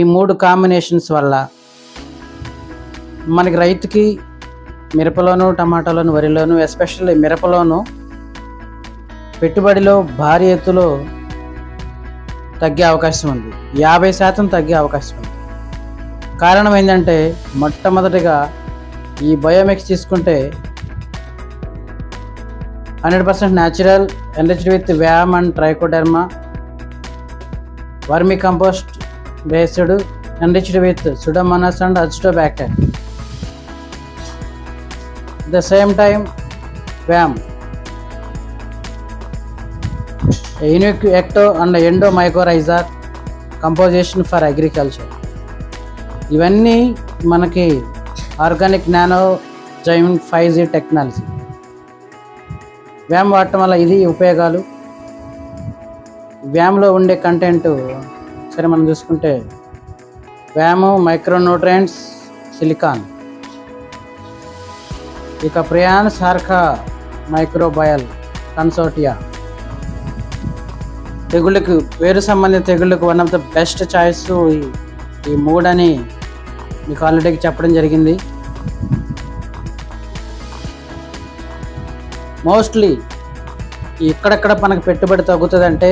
ఈ మూడు కాంబినేషన్స్ వల్ల మనకి రైతుకి మిరపలోను టమాటాలోను వరిలోను ఎస్పెషల్లీ మిరపలోను పెట్టుబడిలో భారీ ఎత్తులో తగ్గే అవకాశం ఉంది. యాభై శాతం తగ్గే అవకాశం ఉంది. కారణం ఏంటంటే మొట్టమొదటిగా ఈ బయోమిక్స్ తీసుకుంటే hundred percent natural enriched with VAM and trichoderma vermicompost based enriched with pseudomonas and azotobacter the same time VAM. Unique ecto and endo mycorrhiza composition for agriculture ఇవన్నీ మనకి organic nano zyme five G technology. VAM వాడటం వల్ల ఇది ఉపయోగాలు. వ్యామ్లో ఉండే content సరే మనం చూసుకుంటే వ్యాము మైక్రోన్యూట్రియంట్స్ సిలికాన్. ఇక ప్రయాణ సార్క మైక్రోబయల్ కన్సోటియా తెగుళ్ళకు వేరు సంబంధిత తెగుళ్ళకు one of the best choice ఈ మూడని మీకు ఆల్రెడీ చెప్పడం జరిగింది. మోస్ట్లీ ఎక్కడెక్కడ మనకు పెట్టుబడి తగ్గుతుందంటే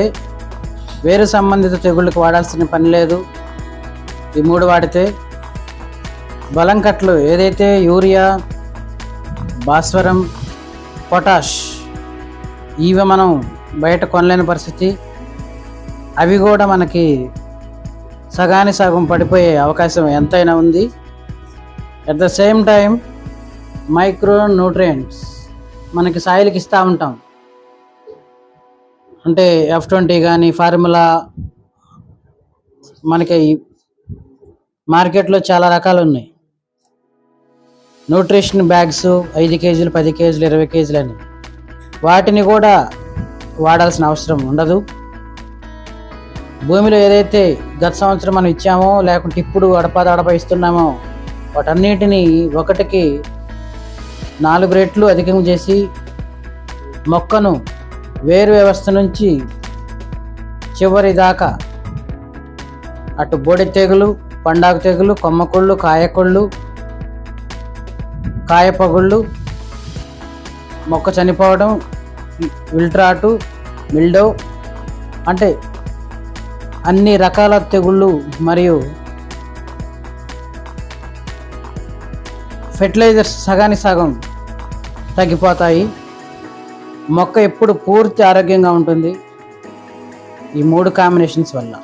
వేరు సంబంధిత తెగుళ్ళకు వాడాల్సిన పని లేదు. ఈ మూడు వాడితే బలం కట్లు ఏదైతే యూరియా భాస్వరం పొటాష్ ఇవి మనం బయట కొనలేని పరిస్థితి అవి కూడా మనకి సగాని సగం పడిపోయే అవకాశం ఎంతైనా ఉంది. At the same time micronutrients మనకి సాయిల్కి ఇస్తూ ఉంటాం. అంటే ఎఫ్ ట్వంటీ కానీ ఫార్ములా మనకి మార్కెట్లో చాలా రకాలు ఉన్నాయి. న్యూట్రిషన్ బ్యాగ్స్ ఐదు కేజీలు పది కేజీలు ఇరవై కేజీలు అని. వాటిని కూడా వాడాల్సిన అవసరం ఉండదు. భూమిలో ఏదైతే గత సంవత్సరం మనం ఇచ్చామో లేకుంటే ఇప్పుడు అడపాదడప ఇస్తున్నామో వాటన్నిటిని ఒకటికి నాలుగు రెట్లు అధికం చేసి మొక్కను వేరు వ్యవస్థ నుంచి చివరి దాకా అటు బోడి తెగులు పండాకు తెగులు కొమ్మకుళ్ళు కాయకొళ్ళు కాయపగుళ్ళు మొక్క చనిపోవడం విల్ట్రాటు మిల్డో అంటే అన్ని రకాల తెగుళ్ళు మరియు ఫెర్టిలైజర్స్ సగానికి సగం తగ్గిపోతాయి. మొక్క ఎప్పుడు పూర్తి ఆరోగ్యంగా ఉంటుంది? ఈ మూడు కాంబినేషన్స్ వల్ల.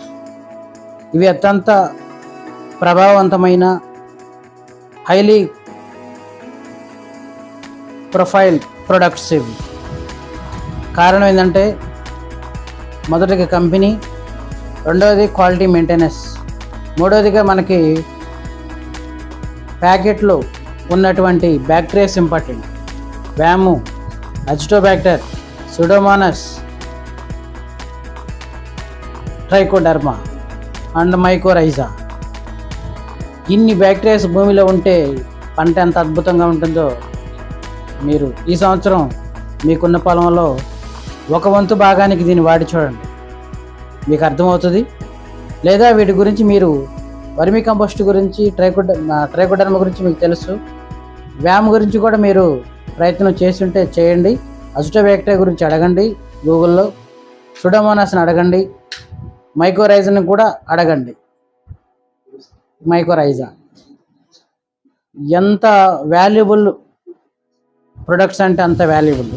ఇవి అత్యంత ప్రభావవంతమైన హైలీ ప్రొఫైల్ ప్రొడక్ట్స్ ఇవి. కారణం ఏంటంటే మొదటిగా కంపెనీ రెండవది క్వాలిటీ మెయింటెనెన్స్ మూడవదిగా మనకి ప్యాకెట్లో ఉన్నటువంటి bacterias important VAM azotobacter pseudomonas trichoderma and mycorrhiza. ఇన్ని బ్యాక్టీరియాస్ భూమిలో ఉంటే పంట ఎంత అద్భుతంగా ఉంటుందో మీరు ఈ సంవత్సరం మీకున్న పొలంలో ఒక వంతు భాగానికి దీన్ని వాడి చూడండి. మీకు అర్థమవుతుంది? లేదా వీటి గురించి మీరు వర్మి కంపోస్ట్ గురించి ట్రైకోడ ట్రైకోడర్మ గురించి మీకు తెలుసు. వ్యామ్ గురించి కూడా మీరు ప్రయత్నం చేస్తుంటే చేయండి. అజిటో గురించి అడగండి గూగుల్లో. సుడమోనాస్ని అడగండి. మైకోరైజన్ కూడా అడగండి. మైకోరైజా ఎంత వాల్యుబుల్ ప్రొడక్ట్స్ అంటే అంత వాల్యుబుల్.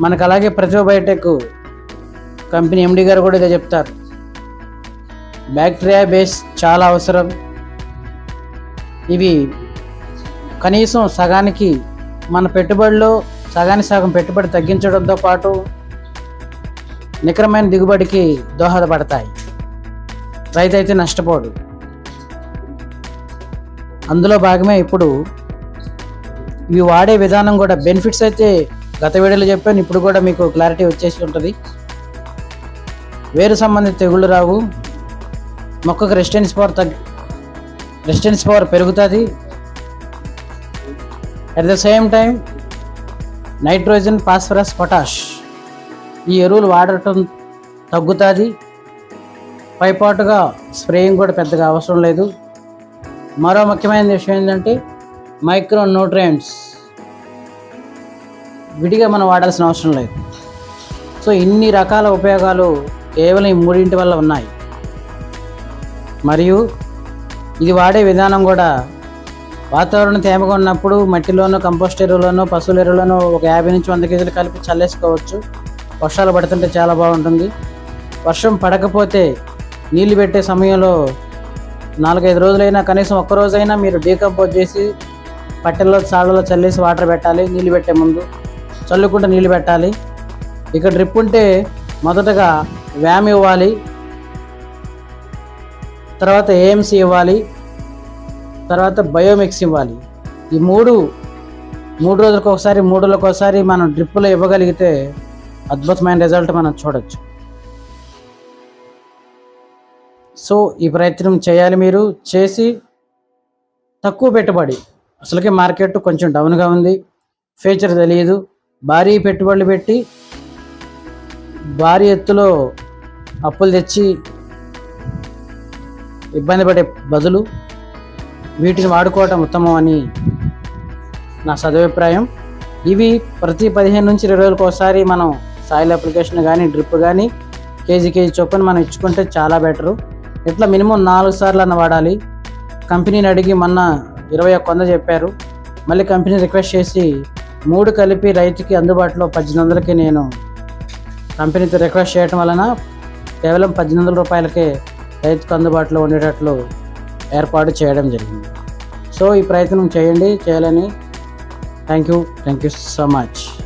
మనకు అలాగే ప్రతిభ బయోటెక్ కంపెనీ ఎండి గారు కూడా ఇదే చెప్తారు. బ్యాక్టీరియా బేస్ చాలా అవసరం. ఇవి కనీసం సగానికి మన పెట్టుబడిలో సగానికి సగం పెట్టుబడి తగ్గించడంతో పాటు నికరమైన దిగుబడికి దోహదపడతాయి. రైతు అయితే నష్టపోడు. అందులో భాగమే ఇప్పుడు ఇవి వాడే విధానం కూడా బెనిఫిట్స్ అయితే గత వీడియోలో చెప్పాను ఇప్పుడు కూడా మీకు క్లారిటీ వచ్చేసి ఉంటుంది. వేరు సంబంధిత తెగుళ్ళు రావు. మొక్కకు రెసిస్టెన్స్ పవర్ తగ్గి రెసిస్టెన్స్ పవర్ పెరుగుతుంది. At the same time nitrogen phosphorus potash ఈ ఎరువులు వాడటం తగ్గుతుంది. పైపాటుగా స్ప్రేయింగ్ కూడా పెద్దగా అవసరం లేదు. మరో ముఖ్యమైన విషయం ఏంటంటే మైక్రో న్యూట్రియంట్స్ విడిగా మనం వాడాల్సిన అవసరం లేదు. సో ఇన్ని రకాల ఉపయోగాలు కేవలం ఈ మూడింటి వల్ల ఉన్నాయి. మరియు ఇది వాడే విధానం కూడా వాతావరణం తేమగా ఉన్నప్పుడు మట్టిలోనూ కంపోస్ట్ ఎరువులోనూ పశువుల ఎరువులోనూ ఒక యాభై నుంచి వంద కేజీలు కలిపి చల్లేసుకోవచ్చు. వర్షాలు పడుతుంటే చాలా బాగుంటుంది. వర్షం పడకపోతే నీళ్ళు పెట్టే సమయంలో నాలుగైదు రోజులైనా కనీసం ఒక్క రోజైనా మీరు డీకంపోజ్ చేసి పట్టెల్లో చాళ్ళలో చల్లేసి వాటర్ పెట్టాలి. నీళ్ళు పెట్టే ముందు చల్లుకుంటూ నీళ్ళు పెట్టాలి. ఇక డ్రిప్ ఉంటే మొదటగా వ్యామ్ ఇవ్వాలి. తర్వాత ఏఎంసీ ఇవ్వాలి. తర్వాత బయోమిక్స్ ఇవ్వాలి. ఈ మూడు మూడు రోజులకు ఒకసారి మూడు రోజులకు ఒకసారి మనం డ్రిప్పులో ఇవ్వగలిగితే అద్భుతమైన రిజల్ట్ మనం చూడొచ్చు. సో ఈ ప్రయత్నం చేయాలి మీరు. చేసి తక్కువ పెట్టుబడి. అసలుకే మార్కెట్ కొంచెం డౌన్గా ఉంది. ఫ్యూచర్ తెలియదు. భారీ పెట్టుబడులు పెట్టి భారీ ఎత్తులో అప్పులు తెచ్చి ఇబ్బంది పడే బదులు వీటిని వాడుకోవటం ఉత్తమం అని నా సదభిప్రాయం. ఇవి ప్రతి పదిహేను నుంచి ఇరవై రోజులకు ఒకసారి మనం సాయిల్ అప్లికేషన్ కానీ డ్రిప్ కానీ కేజీ కేజీ చొప్పున మనం ఇచ్చుకుంటే చాలా బెటరు. ఇట్లా మినిమం నాలుగు సార్లు అన్న వాడాలి. కంపెనీని అడిగి మొన్న ఇరవై ఒక్క వంద చెప్పారు. మళ్ళీ కంపెనీ రిక్వెస్ట్ చేసి మూడు కలిపి రైతుకి అందుబాటులో పద్దెనిమిది వందలకి నేను కంపెనీతో రిక్వెస్ట్ చేయడం వలన కేవలం పద్దెనిమిది వందల రూపాయలకే రైతుకు అందుబాటులో ఉండేటట్లు ఏర్పాటు చేయడం జరిగింది. సో ఈ ప్రయత్నం చేయండి చేయాలని. Thank you thank you so much.